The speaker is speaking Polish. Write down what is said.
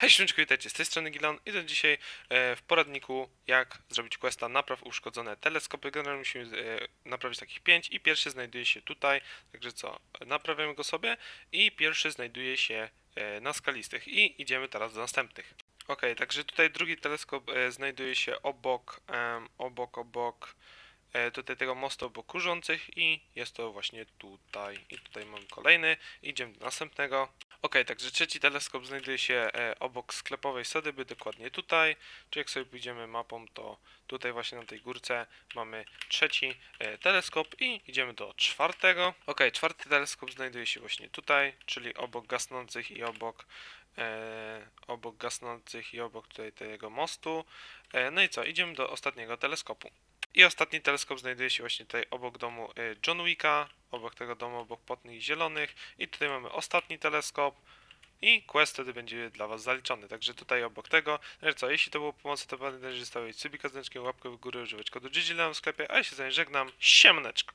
Hej, ślączku, witajcie, z tej strony Gilan i to dzisiaj e, w poradniku jak zrobić questa napraw uszkodzone teleskopy. Generalnie musimy e, naprawić takich 5 i pierwszy znajduje się tutaj, także co, naprawiamy go sobie i pierwszy znajduje się e, na skalistych i idziemy teraz do następnych. Ok, także tutaj drugi teleskop znajduje się obok, obok, obok tutaj tego mostu obok kurzących i jest to właśnie tutaj. I tutaj mamy kolejny, idziemy do następnego. Ok, także trzeci teleskop znajduje się e, obok sklepowej sodyby, dokładnie tutaj. Czy jak sobie pójdziemy mapą, to tutaj właśnie na tej górce mamy trzeci e, teleskop i idziemy do czwartego. Ok, czwarty teleskop znajduje się właśnie tutaj, czyli obok gasnących i obok e, obok gasnących i obok tutaj tego mostu. No i co, idziemy do ostatniego teleskopu. I ostatni teleskop znajduje się właśnie tutaj obok domu John Wicka, obok tego domu, obok potnych zielonych. I tutaj mamy ostatni teleskop. I quest wtedy będzie dla Was zaliczony. Także tutaj obok tego. I co, jeśli to było pomocne, to pamiętajcie, że stawiać subika z dzwoneczkiem, łapkę w górę, używać kodu GGLM w sklepie. A ja się z żegnam. Siemaneczko.